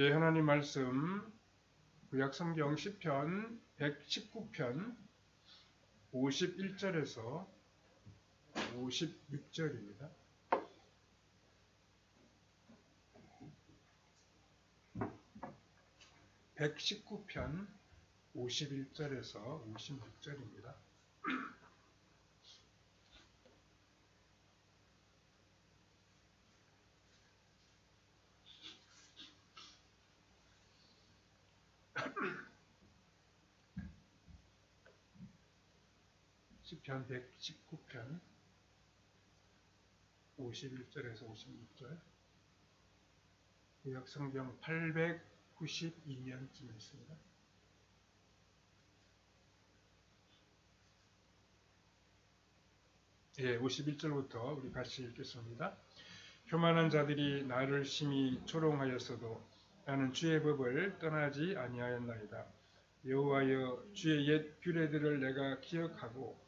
예, 하나님 말씀 구약성경 10편 119편 51절에서 56절입니다. (119편) 51절에서 56절입니다. 시편 119편 51절에서 56절 구약 성경 892년쯤에 있습니다. 예, 51절부터 우리 같이 읽겠습니다. 교만한 자들이 나를 심히 조롱하였어도 나는 주의 법을 떠나지 아니하였나이다. 여호와여 주의 옛 규례들을 내가 기억하고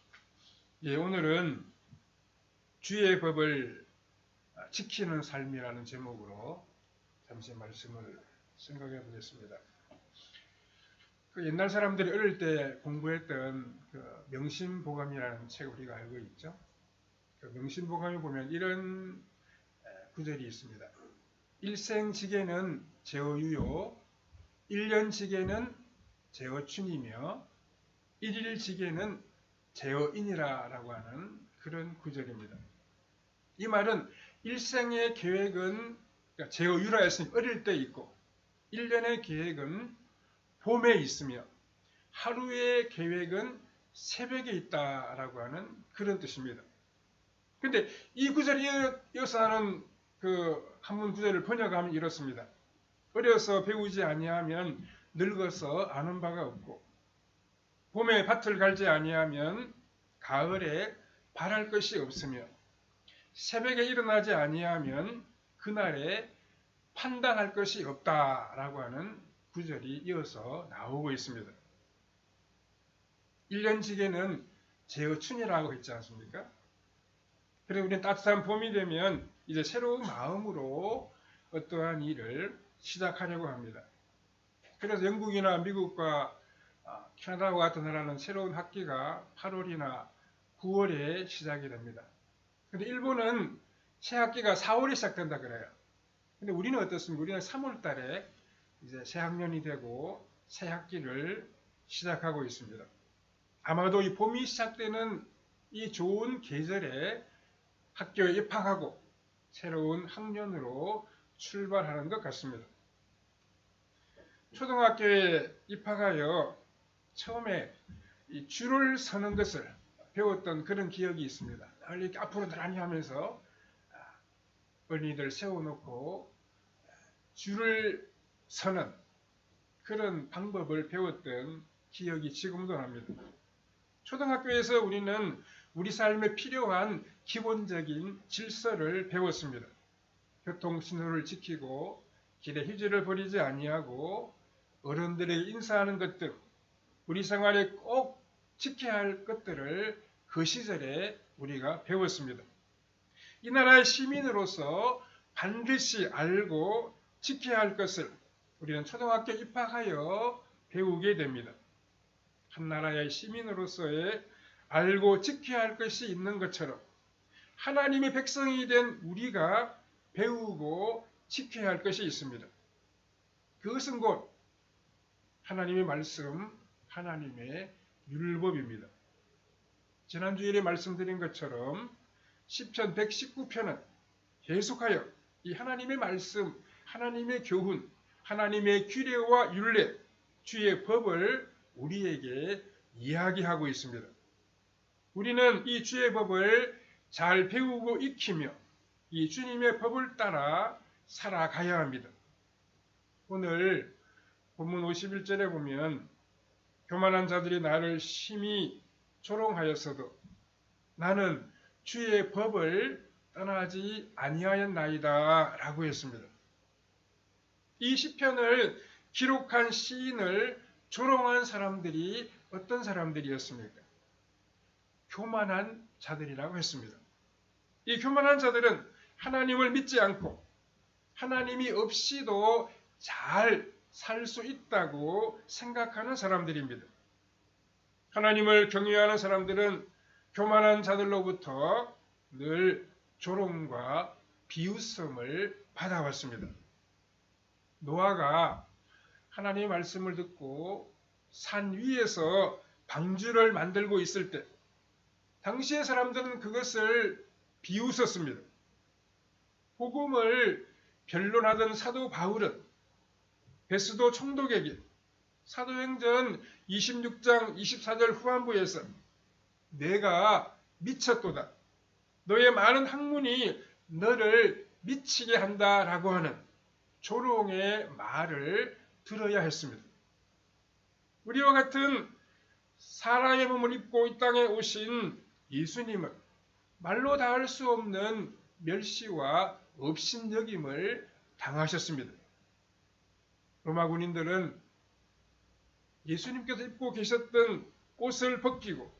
예, 오늘은 주의 법을 지키는 삶이라는 제목으로 잠시 말씀을 생각해 보겠습니다. 그 옛날 사람들이 어릴 때 공부했던 그 명심보감이라는 책 우리가 알고 있죠. 그 명심보감에 보면 이런 구절이 있습니다. 일생지계는 제어유요, 일년지계는 제어춘이며 일일지계는 제어인이라라고 하는 그런 구절입니다. 이 말은 일생의 계획은 그러니까 제어 유라 했으니 어릴 때 있고 1년의 계획은 봄에 있으며 하루의 계획은 새벽에 있다라고 하는 그런 뜻입니다. 근데 이 구절이 이어서 하는 그 한문 구절을 번역하면 이렇습니다. 어려서 배우지 아니하면 늙어서 아는 바가 없고 봄에 밭을 갈지 아니하면 가을에 바랄 것이 없으며 새벽에 일어나지 아니하면 그날에 판단할 것이 없다라고 하는 구절이 이어서 나오고 있습니다. 1년지게는 제어춘이라고 했지 않습니까? 그리고 우리는 따뜻한 봄이 되면 이제 새로운 마음으로 어떠한 일을 시작하려고 합니다. 그래서 영국이나 미국과 아, 캐나다와 같은 나라는 새로운 학기가 8월이나 9월에 시작이 됩니다. 근데 일본은 새 학기가 4월에 시작된다 그래요. 근데 우리는 어떻습니까? 우리는 3월 달에 이제 새 학년이 되고 새 학기를 시작하고 있습니다. 아마도 이 봄이 시작되는 이 좋은 계절에 학교에 입학하고 새로운 학년으로 출발하는 것 같습니다. 초등학교에 입학하여 처음에 줄을 서는 것을 배웠던 그런 기억이 있습니다. 이렇게 앞으로 나란히 하면서 어린이들 세워놓고 줄을 서는 그런 방법을 배웠던 기억이 지금도 납니다. 초등학교에서 우리는 우리 삶에 필요한 기본적인 질서를 배웠습니다. 교통신호를 지키고 길에 휴지를 버리지 아니하고 어른들에게 인사하는 것들, 우리 생활에 꼭 지켜야 할 것들을 그 시절에 우리가 배웠습니다. 이 나라의 시민으로서 반드시 알고 지켜야 할 것을 우리는 초등학교 입학하여 배우게 됩니다. 한 나라의 시민으로서의 알고 지켜야 할 것이 있는 것처럼 하나님의 백성이 된 우리가 배우고 지켜야 할 것이 있습니다. 그것은 곧 하나님의 말씀, 하나님의 율법입니다. 지난주일에 말씀드린 것처럼 10편 119편은 계속하여 이 하나님의 말씀, 하나님의 교훈, 하나님의 규례와 율례, 주의 법을 우리에게 이야기하고 있습니다. 우리는 이 주의 법을 잘 배우고 익히며 이 주님의 법을 따라 살아가야 합니다. 오늘 본문 51절에 보면 교만한 자들이 나를 심히 조롱하였어도 나는 주의 법을 떠나지 아니하였나이다 라고 했습니다. 이 시편을 기록한 시인을 조롱한 사람들이 어떤 사람들이었습니까? 교만한 자들이라고 했습니다. 이 교만한 자들은 하나님을 믿지 않고 하나님이 없이도 잘 살 수 있다고 생각하는 사람들입니다. 하나님을 경외하는 사람들은 교만한 자들로부터 늘 조롱과 비웃음을 받아왔습니다. 노아가 하나님의 말씀을 듣고 산 위에서 방주를 만들고 있을 때 당시의 사람들은 그것을 비웃었습니다. 복음을 변론하던 사도 바울은 베스도 총독에게 사도행전 26장 24절 후반부에서 내가 미쳤도다. 너의 많은 학문이 너를 미치게 한다라고 하는 조롱의 말을 들어야 했습니다. 우리와 같은 사랑의 몸을 입고 이 땅에 오신 예수님은 말로 닿을 수 없는 멸시와 업신여김을 당하셨습니다. 로마 군인들은 예수님께서 입고 계셨던 옷을 벗기고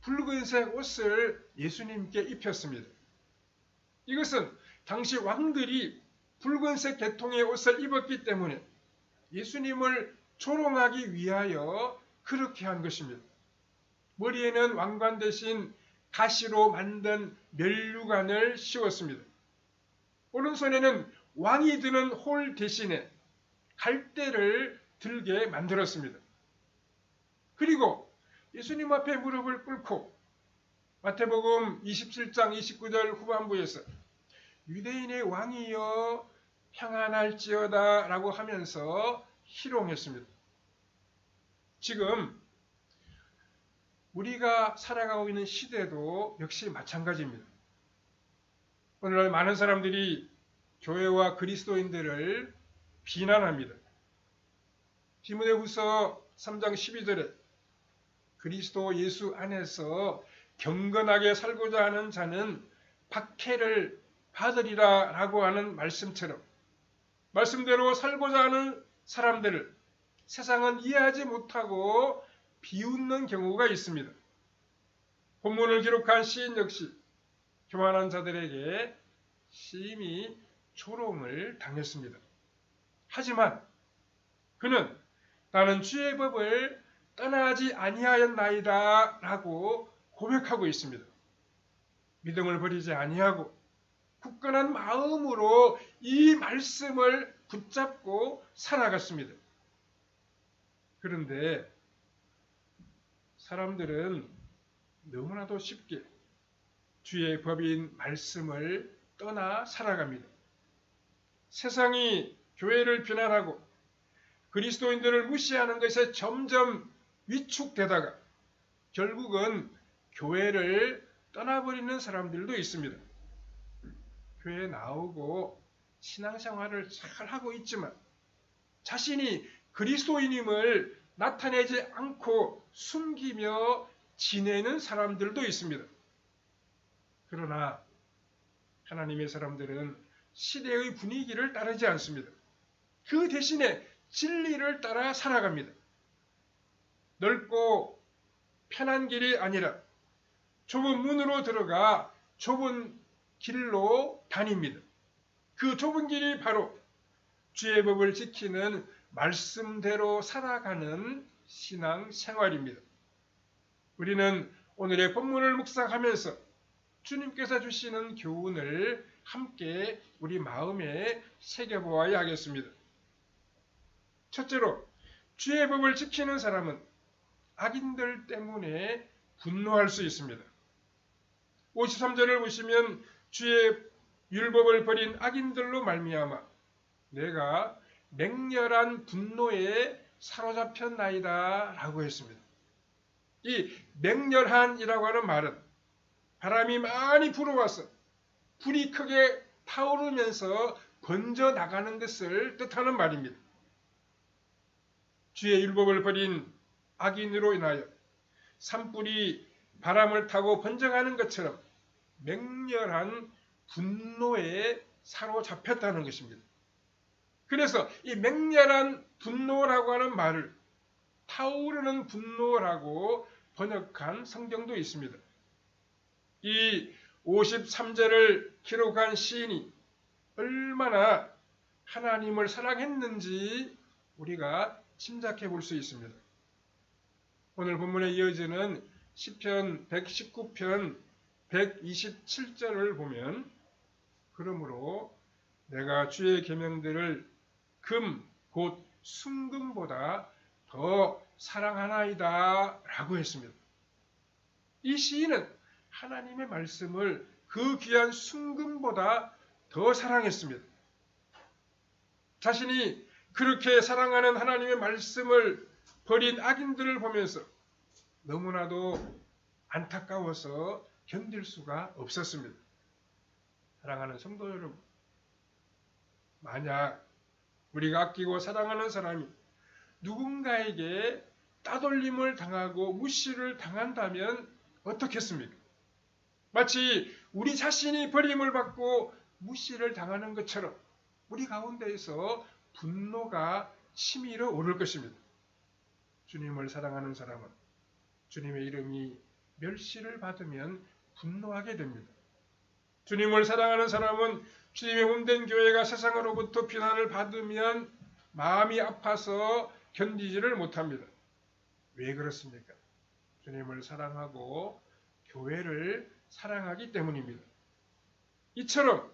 붉은색 옷을 예수님께 입혔습니다. 이것은 당시 왕들이 붉은색 계통의 옷을 입었기 때문에 예수님을 조롱하기 위하여 그렇게 한 것입니다. 머리에는 왕관 대신 가시로 만든 멸류관을 씌웠습니다. 오른손에는 왕이 드는 홀 대신에 갈대를 들게 만들었습니다. 그리고 예수님 앞에 무릎을 꿇고 마태복음 27장 29절 후반부에서 유대인의 왕이여 평안할지어다 라고 하면서 희롱했습니다. 지금 우리가 살아가고 있는 시대도 역시 마찬가지입니다. 오늘날 많은 사람들이 교회와 그리스도인들을 비난합니다. 디모데후서 3장 12절에 그리스도 예수 안에서 경건하게 살고자 하는 자는 박해를 받으리라 라고 하는 말씀처럼 말씀대로 살고자 하는 사람들을 세상은 이해하지 못하고 비웃는 경우가 있습니다. 본문을 기록한 시인 역시 교만한 자들에게 심히 조롱을 당했습니다. 하지만 그는 나는 주의 법을 떠나지 아니하였나이다 라고 고백하고 있습니다. 믿음을 버리지 아니하고 굳건한 마음으로 이 말씀을 붙잡고 살아갔습니다. 그런데 사람들은 너무나도 쉽게 주의 법인 말씀을 떠나 살아갑니다. 세상이 교회를 비난하고 그리스도인들을 무시하는 것에 점점 위축되다가 결국은 교회를 떠나버리는 사람들도 있습니다. 교회에 나오고 신앙생활을 잘 하고 있지만 자신이 그리스도인임을 나타내지 않고 숨기며 지내는 사람들도 있습니다. 그러나 하나님의 사람들은 시대의 분위기를 따르지 않습니다. 그 대신에 진리를 따라 살아갑니다. 넓고 편한 길이 아니라 좁은 문으로 들어가 좁은 길로 다닙니다. 그 좁은 길이 바로 주의 법을 지키는 말씀대로 살아가는 신앙 생활입니다. 우리는 오늘의 본문을 묵상하면서 주님께서 주시는 교훈을 함께 우리 마음에 새겨보아야 하겠습니다. 첫째로 주의 법을 지키는 사람은 악인들 때문에 분노할 수 있습니다. 53절을 보시면 주의 율법을 버린 악인들로 말미암아 내가 맹렬한 분노에 사로잡혔나이다 라고 했습니다. 이 맹렬한이라고 하는 말은 바람이 많이 불어와서 불이 크게 타오르면서 번져 나가는 것을 뜻하는 말입니다. 주의 율법을 버린 악인으로 인하여 산불이 바람을 타고 번져가는 것처럼 맹렬한 분노에 사로잡혔다는 것입니다. 그래서 이 맹렬한 분노라고 하는 말을 타오르는 분노라고 번역한 성경도 있습니다. 이 53절을 기록한 시인이 얼마나 하나님을 사랑했는지 우리가 짐작해 볼 수 있습니다. 오늘 본문에 이어지는 시편 119편 127절을 보면 그러므로 내가 주의 계명들을 금 곧 순금보다 더 사랑하나이다 라고 했습니다. 이 시인은 하나님의 말씀을 그 귀한 순금보다 더 사랑했습니다. 자신이 그렇게 사랑하는 하나님의 말씀을 버린 악인들을 보면서 너무나도 안타까워서 견딜 수가 없었습니다. 사랑하는 성도 여러분, 만약 우리가 아끼고 사랑하는 사람이 누군가에게 따돌림을 당하고 무시를 당한다면 어떻겠습니까? 마치 우리 자신이 버림을 받고 무시를 당하는 것처럼 우리 가운데에서 분노가 치밀어 오를 것입니다. 주님을 사랑하는 사람은 주님의 이름이 멸시를 받으면 분노하게 됩니다. 주님을 사랑하는 사람은 주님의 몸된 교회가 세상으로부터 비난을 받으면 마음이 아파서 견디지를 못합니다. 왜 그렇습니까? 주님을 사랑하고 교회를 사랑하기 때문입니다. 이처럼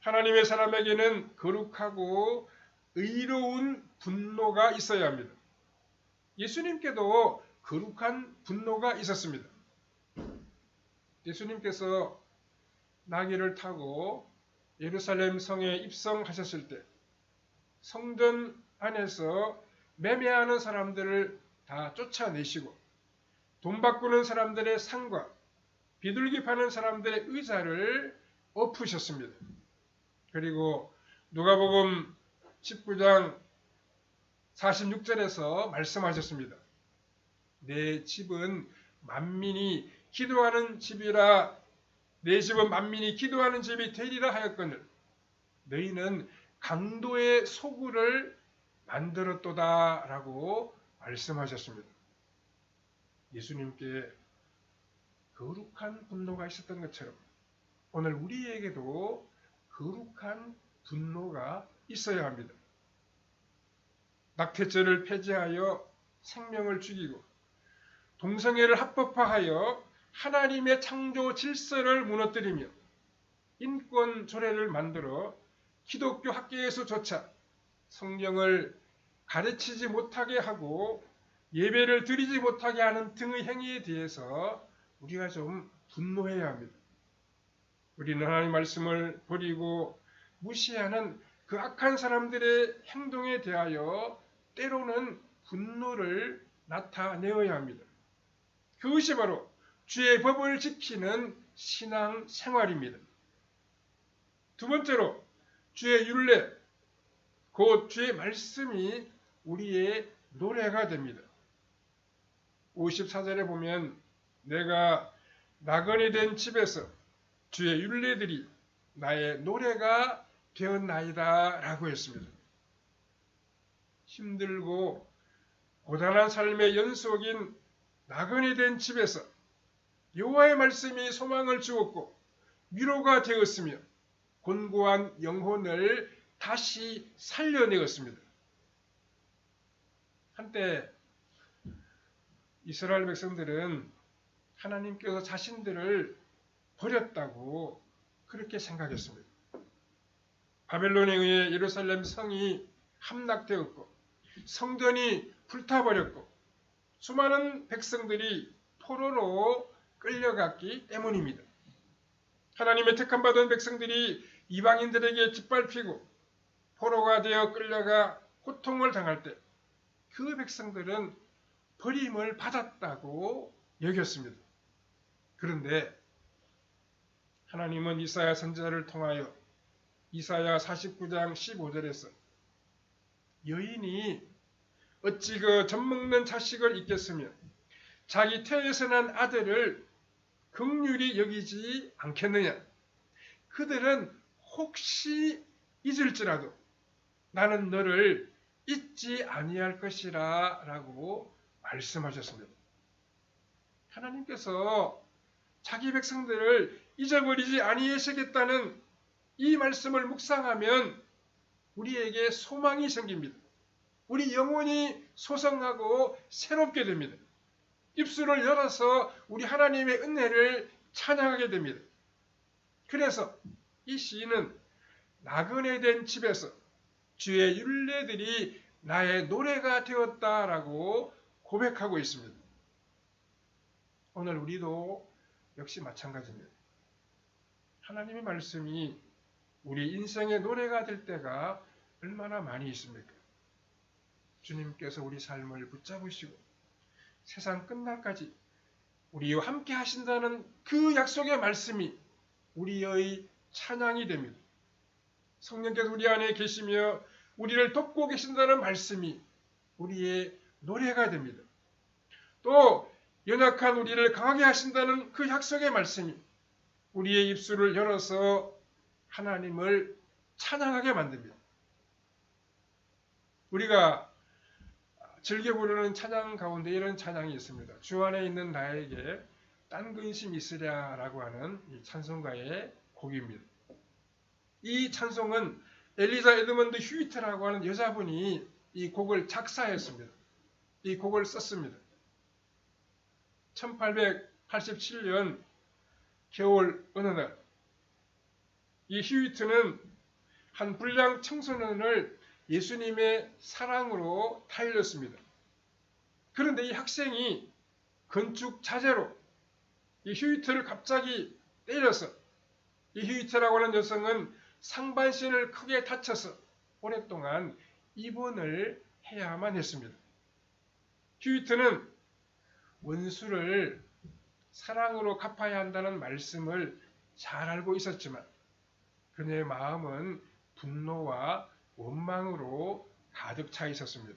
하나님의 사람에게는 거룩하고 의로운 분노가 있어야 합니다. 예수님께도 거룩한 분노가 있었습니다. 예수님께서 나귀를 타고 예루살렘 성에 입성하셨을 때 성전 안에서 매매하는 사람들을 다 쫓아내시고 돈 바꾸는 사람들의 상과 비둘기 파는 사람들의 의자를 엎으셨습니다. 그리고 누가복음 19장 46절에서 말씀하셨습니다. 내 집은 만민이 기도하는 집이라 내 집은 만민이 기도하는 집이 되리라 하였거늘 너희는 강도의 소굴을 만들었도다라고 말씀하셨습니다. 예수님께 거룩한 분노가 있었던 것처럼 오늘 우리에게도 거룩한 분노가 있어야 합니다. 낙태죄를 폐지하여 생명을 죽이고 동성애를 합법화하여 하나님의 창조 질서를 무너뜨리며 인권 조례를 만들어 기독교 학계에서조차 성경을 가르치지 못하게 하고 예배를 드리지 못하게 하는 등의 행위에 대해서 우리가 좀 분노해야 합니다. 우리는 하나님 말씀을 버리고 무시하는 그 악한 사람들의 행동에 대하여 때로는 분노를 나타내어야 합니다. 그것이 바로 주의 법을 지키는 신앙 생활입니다. 두 번째로 주의 율례, 곧 주의 말씀이 우리의 노래가 됩니다. 54절에 보면 내가 나그네 된 집에서 주의 율례들이 나의 노래가 되었나이다 라고 했습니다. 힘들고 고단한 삶의 연속인 나그네 된 집에서 여호와의 말씀이 소망을 주었고 위로가 되었으며 곤고한 영혼을 다시 살려내었습니다. 한때 이스라엘 백성들은 하나님께서 자신들을 버렸다고 그렇게 생각했습니다. 바벨론에 의해 예루살렘 성이 함락되었고 성전이 불타버렸고 수많은 백성들이 포로로 끌려갔기 때문입니다. 하나님의 택함받은 백성들이 이방인들에게 짓밟히고 포로가 되어 끌려가 고통을 당할 때 그 백성들은 버림을 받았다고 여겼습니다. 그런데 하나님은 이사야 선지자를 통하여 이사야 49장 15절에서 여인이 어찌 그 젖먹는 자식을 잊겠으며 자기 태에서 난 아들을 극률이 여기지 않겠느냐. 그들은 혹시 잊을지라도 나는 너를 잊지 아니할 것이라 라고 말씀하셨습니다. 하나님께서 자기 백성들을 잊어버리지 아니하시겠다는 이 말씀을 묵상하면 우리에게 소망이 생깁니다. 우리 영혼이 소성하고 새롭게 됩니다. 입술을 열어서 우리 하나님의 은혜를 찬양하게 됩니다. 그래서 이 시인은 나그네 된 집에서 주의 율례들이 나의 노래가 되었다라고 고백하고 있습니다. 오늘 우리도 역시 마찬가지입니다. 하나님의 말씀이 우리 인생의 노래가 될 때가 얼마나 많이 있습니까? 주님께서 우리 삶을 붙잡으시고 세상 끝날까지 우리와 함께 하신다는 그 약속의 말씀이 우리의 찬양이 됩니다. 성령께서 우리 안에 계시며 우리를 돕고 계신다는 말씀이 우리의 노래가 됩니다. 또 연약한 우리를 강하게 하신다는 그 약속의 말씀이 우리의 입술을 열어서 하나님을 찬양하게 만듭니다. 우리가 즐겨 부르는 찬양 가운데 이런 찬양이 있습니다. 주 안에 있는 나에게 딴 근심 있으랴라고 하는 이 찬송가의 곡입니다. 이 찬송은 엘리자 에드먼드 휴이트라고 하는 여자분이 이 곡을 작사했습니다. 이 곡을 썼습니다. 1887년 겨울 어느 날, 이 휴이트는 한 불량 청소년을 예수님의 사랑으로 타일렀습니다. 그런데 이 학생이 건축 자재로 이 휴이트를 갑자기 때려서 이 휴이트라고 하는 여성은 상반신을 크게 다쳐서 오랫동안 입원을 해야만 했습니다. 휴이트는 원수를 사랑으로 갚아야 한다는 말씀을 잘 알고 있었지만 그녀의 마음은 분노와 원망으로 가득 차 있었습니다.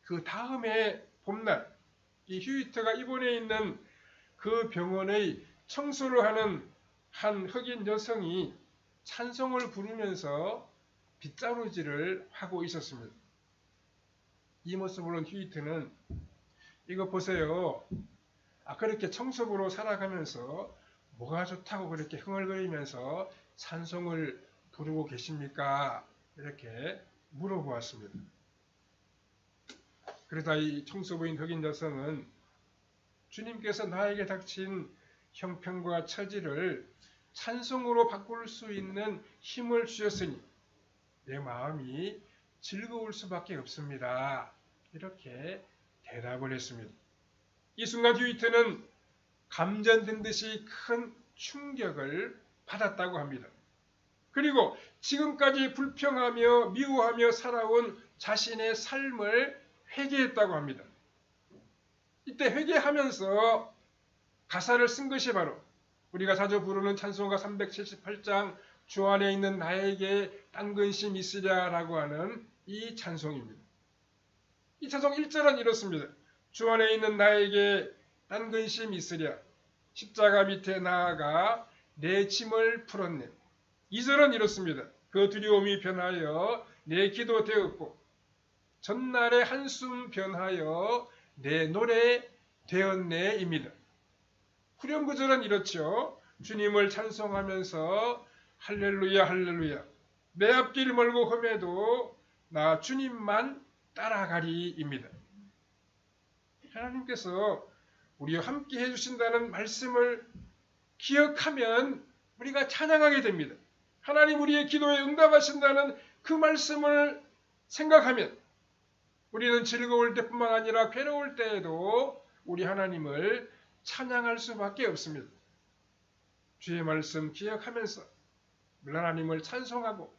그 다음에 봄날 이 휴이트가 입원해 있는 그 병원의 청소를 하는 한 흑인 여성이 찬송을 부르면서 빗자루질을 하고 있었습니다. 이 모습을 본 휴이트는 이거 보세요. 아 그렇게 청소부로 살아가면서 뭐가 좋다고 그렇게 흥얼거리면서 찬송을 부르고 계십니까? 이렇게 물어보았습니다. 그러다 이 청소부인 흑인 여성은 주님께서 나에게 닥친 형편과 처지를 찬송으로 바꿀 수 있는 힘을 주셨으니 내 마음이 즐거울 수밖에 없습니다. 이렇게 대답을 했습니다. 이 순간 휴이트는 감전된 듯이 큰 충격을 받았다고 합니다. 그리고 지금까지 불평하며 미워하며 살아온 자신의 삶을 회개했다고 합니다. 이때 회개하면서 가사를 쓴 것이 바로 우리가 자주 부르는 찬송가 378장 주 안에 있는 나에게 딴 근심 있으랴라고 하는 이 찬송입니다. 이 찬송 1절은 이렇습니다. 주 안에 있는 나에게 딴 근심 있으랴 십자가 밑에 나아가 내 짐을 풀었네. 2절은 이렇습니다. 그 두려움이 변하여 내 기도 되었고 전날의 한숨 변하여 내 노래 되었네입니다. 후렴 구절은 이렇죠. 주님을 찬송하면서 할렐루야 할렐루야 내 앞길 멀고 험해도 나 주님만 따라가리입니다. 하나님께서 우리와 함께 해주신다는 말씀을 기억하면 우리가 찬양하게 됩니다. 하나님 우리의 기도에 응답하신다는 그 말씀을 생각하면 우리는 즐거울 때뿐만 아니라 괴로울 때에도 우리 하나님을 찬양할 수밖에 없습니다. 주의 말씀 기억하면서 하나님을 찬송하고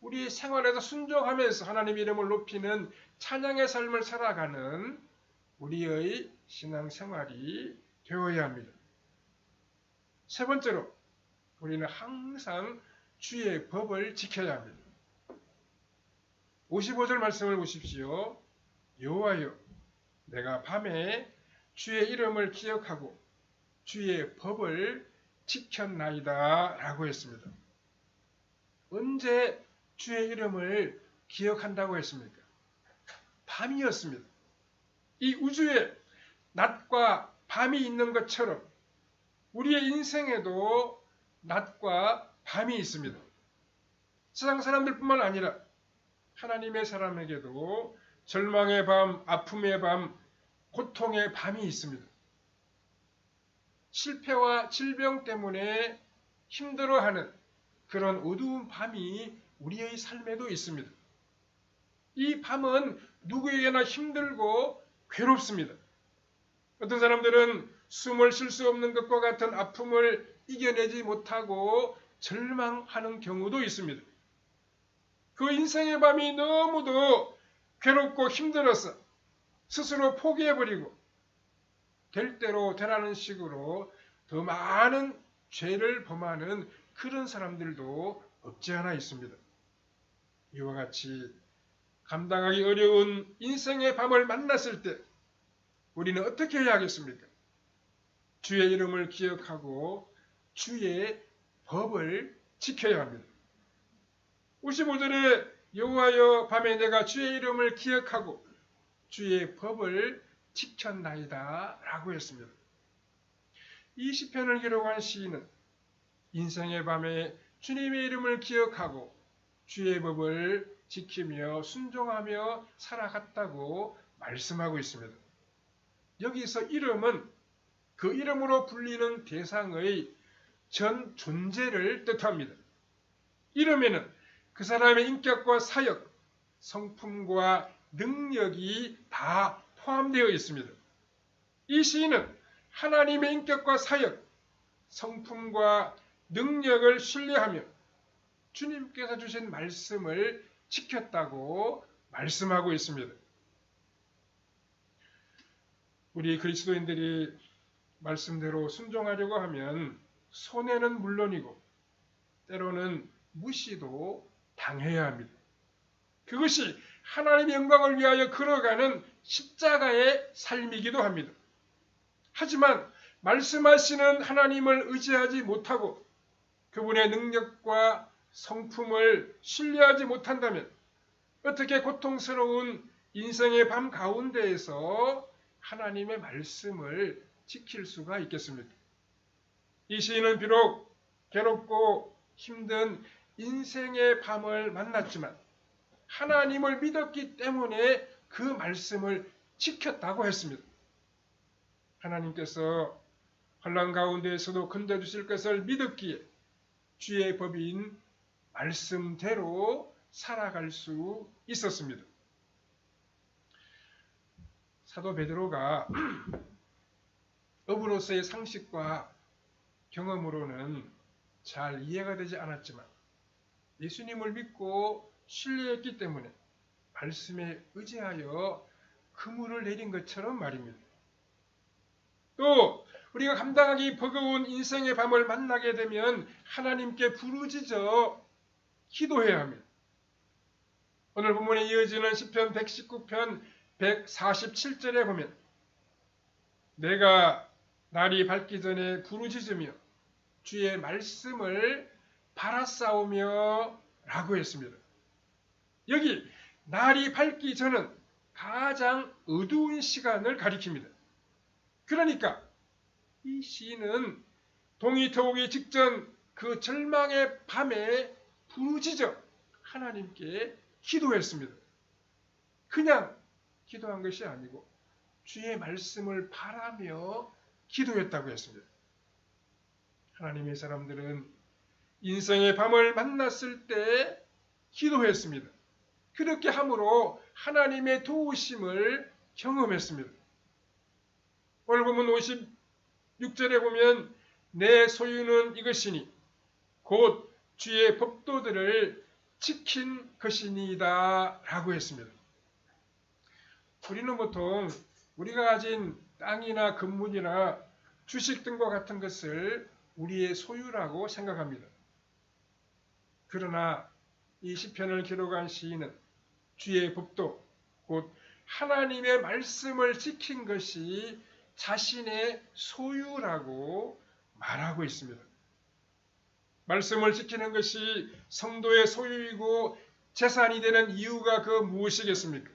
우리 생활에서 순종하면서 하나님 이름을 높이는 찬양의 삶을 살아가는 우리의 신앙 생활이 되어야 합니다. 세 번째로 우리는 항상 주의 법을 지켜야 합니다. 55절 말씀을 보십시오. 여호와여 내가 밤에 주의 이름을 기억하고 주의 법을 지켰나이다 라고 했습니다. 언제 주의 이름을 기억한다고 했습니까? 밤이었습니다. 이 우주에 낮과 밤이 있는 것처럼 우리의 인생에도 낮과 밤이 있습니다. 세상 사람들뿐만 아니라 하나님의 사람에게도 절망의 밤, 아픔의 밤, 고통의 밤이 있습니다. 실패와 질병 때문에 힘들어하는 그런 어두운 밤이 우리의 삶에도 있습니다. 이 밤은 누구에게나 힘들고 괴롭습니다. 어떤 사람들은 숨을 쉴 수 없는 것과 같은 아픔을 이겨내지 못하고 절망하는 경우도 있습니다. 그 인생의 밤이 너무도 괴롭고 힘들어서 스스로 포기해버리고 될 대로 되라는 식으로 더 많은 죄를 범하는 그런 사람들도 없지 않아 있습니다. 이와 같이 감당하기 어려운 인생의 밤을 만났을 때 우리는 어떻게 해야 하겠습니까? 주의 이름을 기억하고 주의 법을 지켜야 합니다. 55절에 여호와여 밤에 내가 주의 이름을 기억하고 주의 법을 지켰나이다 라고 했습니다. 이 시편을 기록한 시인은 인생의 밤에 주님의 이름을 기억하고 주의 법을 지키며 순종하며 살아갔다고 말씀하고 있습니다. 여기서 이름은 그 이름으로 불리는 대상의 전 존재를 뜻합니다. 이름에는 그 사람의 인격과 사역, 성품과 능력이 다 포함되어 있습니다. 이 시인은 하나님의 인격과 사역, 성품과 능력을 신뢰하며 주님께서 주신 말씀을 지켰다고 말씀하고 있습니다. 우리 그리스도인들이 말씀대로 순종하려고 하면 손해는 물론이고 때로는 무시도 당해야 합니다. 그것이 하나님의 영광을 위하여 걸어가는 십자가의 삶이기도 합니다. 하지만 말씀하시는 하나님을 의지하지 못하고 그분의 능력과 성품을 신뢰하지 못한다면 어떻게 고통스러운 인생의 밤 가운데에서 하나님의 말씀을 지킬 수가 있겠습니까? 이 시인은 비록 괴롭고 힘든 인생의 밤을 만났지만 하나님을 믿었기 때문에 그 말씀을 지켰다고 했습니다. 하나님께서 환란 가운데에서도 건져주실 것을 믿었기에 주의 법인 말씀대로 살아갈 수 있었습니다. 사도 베드로가 업으로서의 상식과 경험으로는 잘 이해가 되지 않았지만 예수님을 믿고 신뢰했기 때문에 말씀에 의지하여 그물을 내린 것처럼 말입니다. 또 우리가 감당하기 버거운 인생의 밤을 만나게 되면 하나님께 부르짖어 기도해야 합니다. 오늘 본문에 이어지는 시편 119편 147절에 보면 내가 날이 밝기 전에 부르짖으며 주의 말씀을 바라싸우며 라고 했습니다. 여기 날이 밝기 전은 가장 어두운 시간을 가리킵니다. 그러니까 이 시인은 동이 터오기 직전 그 절망의 밤에 부르짖어 하나님께 기도했습니다. 그냥 기도한 것이 아니고 주의 말씀을 바라며 기도했다고 했습니다. 하나님의 사람들은 인생의 밤을 만났을 때 기도했습니다. 그렇게 함으로 하나님의 도우심을 경험했습니다. 오늘 보면 56절에 보면 내 소유는 이것이니 곧 주의 법도들을 지킨 것이니이다 라고 했습니다. 우리는 보통 우리가 가진 땅이나 건물이나 주식 등과 같은 것을 우리의 소유라고 생각합니다. 그러나 이 시편을 기록한 시인은 주의 법도 곧 하나님의 말씀을 지킨 것이 자신의 소유라고 말하고 있습니다. 말씀을 지키는 것이 성도의 소유이고 재산이 되는 이유가 그 무엇이겠습니까?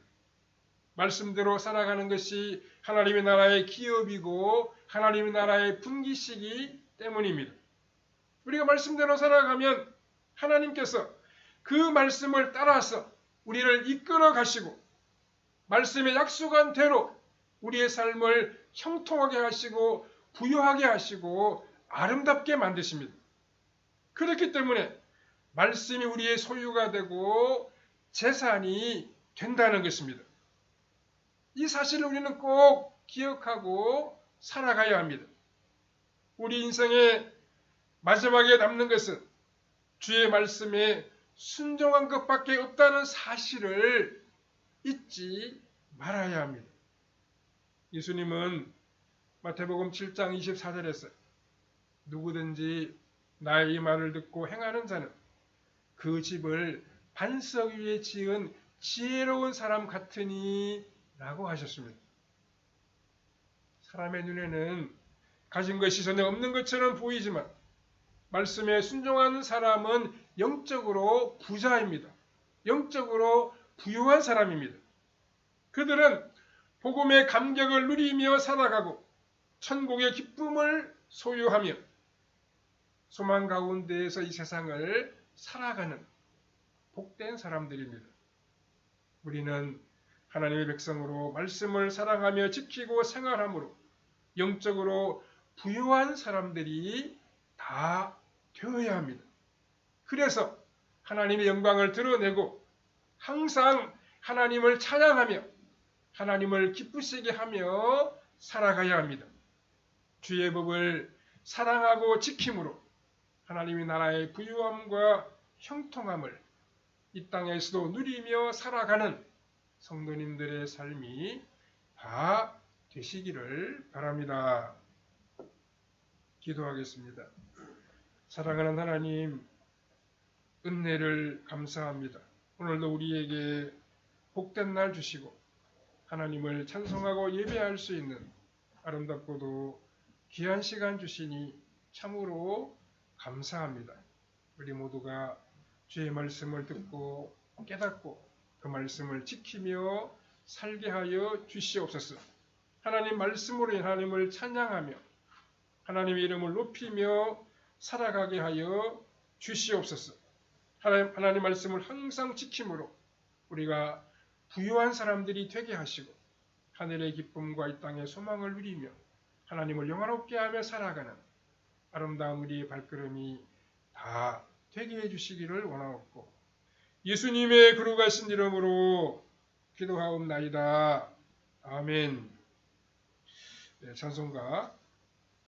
말씀대로 살아가는 것이 하나님의 나라의 기업이고 하나님의 나라의 분기시기 때문입니다. 우리가 말씀대로 살아가면 하나님께서 그 말씀을 따라서 우리를 이끌어 가시고 말씀에 약속한 대로 우리의 삶을 형통하게 하시고 부유하게 하시고 아름답게 만드십니다. 그렇기 때문에 말씀이 우리의 소유가 되고 재산이 된다는 것입니다. 이 사실을 우리는 꼭 기억하고 살아가야 합니다. 우리 인생의 마지막에 남는 것은 주의 말씀에 순종한 것밖에 없다는 사실을 잊지 말아야 합니다. 예수님은 마태복음 7장 24절에서 누구든지 나의 이 말을 듣고 행하는 자는 그 집을 반석 위에 지은 지혜로운 사람 같으니 라고 하셨습니다. 사람의 눈에는 가진 것이 전혀 없는 것처럼 보이지만 말씀에 순종하는 사람은 영적으로 부자입니다. 영적으로 부유한 사람입니다. 그들은 복음의 감격을 누리며 살아가고 천국의 기쁨을 소유하며 소망 가운데에서 이 세상을 살아가는 복된 사람들입니다. 우리는 하나님의 백성으로 말씀을 사랑하며 지키고 생활함으로 영적으로 부유한 사람들이 다 되어야 합니다. 그래서 하나님의 영광을 드러내고 항상 하나님을 찬양하며 하나님을 기쁘시게 하며 살아가야 합니다. 주의 법을 사랑하고 지킴으로 하나님의 나라의 부유함과 형통함을 이 땅에서도 누리며 살아가는 성도님들의 삶이 다 되시기를 바랍니다. 기도하겠습니다. 사랑하는 하나님, 은혜를 감사합니다. 오늘도 우리에게 복된 날 주시고 하나님을 찬송하고 예배할 수 있는 아름답고도 귀한 시간 주시니 참으로 감사합니다. 우리 모두가 주의 말씀을 듣고 깨닫고 그 말씀을 지키며 살게 하여 주시옵소서. 하나님 말씀으로 하나님을 찬양하며 하나님의 이름을 높이며 살아가게 하여 주시옵소서. 하나님, 하나님 말씀을 항상 지킴으로 우리가 부유한 사람들이 되게 하시고 하늘의 기쁨과 이 땅의 소망을 누리며 하나님을 영화롭게 하며 살아가는 아름다운 우리의 발걸음이 다 되게 해주시기를 원하옵고 예수님의 그루가신 이름으로 기도하옵나이다. 아멘. 네, 찬송가